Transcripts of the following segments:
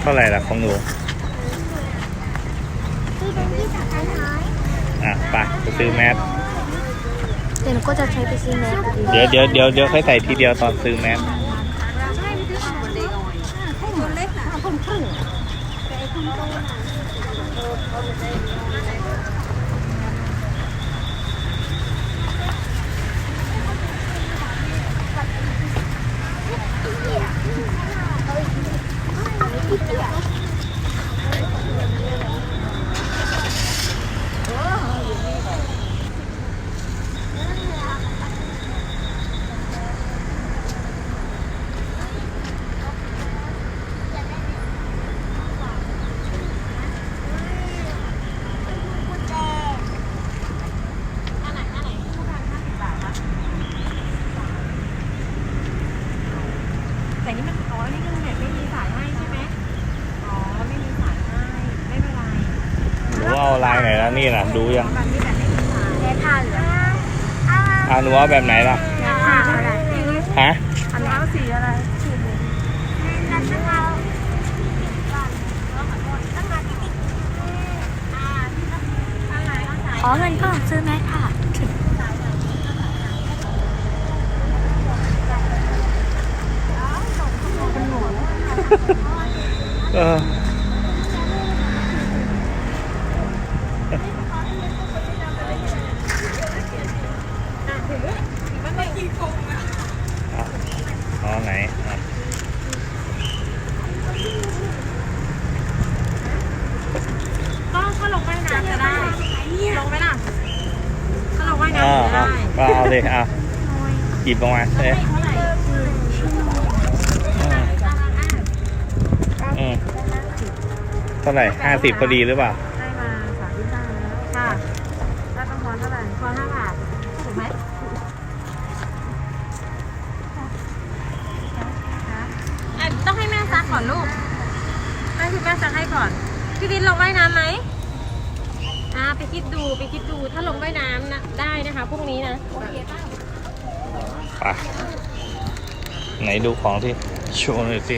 เท่าไหร่ล่ะของหนูที่เป็นที่สำคัญน้อยอะไปไปซื้อแมสเดี๋ยวหนูก็จะใช้ไปซื้อแมสเดี๋ยวเดี๋ยวเดี๋ยวเดี๋ยวค่อยใส่ทีเดียวตอนซื้อแมสแต่นี่มันอ๋อนี่คือเน็ตไม่มีสายให้ใช่ไหมอ๋อ ไม่มีสายให้ ไม่เป็นไร หนูเอา ลายไหนแล้วนี่ล่ะดูยังแบบนี้แบบไม่ผ้าเหลืองอะหนูเอาแบบไหนล่ะแม่ผ้าอะไรฮะอันนี้เอาสีอะไรขอเงินก็ซื้อแมสค่ะเออ เอาไหนอะก็ก็ลงว่ายน้ำจะได้ ลงไหมล่ะ ก็ลงว่ายน้ำอ่าจะเอาได้ก็เอาเลยอะหยิบออกมาเอ้ยเท่าไหร่อืมเท่าไหร่ห้าสิบพอดีหรือเปล่า แม่ซักให้ก่อน พี่วินลงว่ายน้ำไหมอ่าไปคิดดูไปคิดดูถ้าลงว่ายน้ำนะได้นะคะพรุ่งนี้นะโอเคป่ะไปไหนดูของที่โชว์หน่อยสิ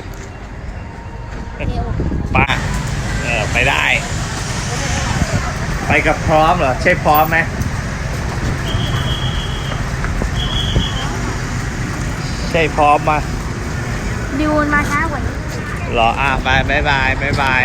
ป้าเออไปได้ ไปกับพร้อมเหรอ ใช่พร้อมไหมใช่พร้อมมาดิวมาช้ากว่านี้เห รออะไปบายบายบายบาย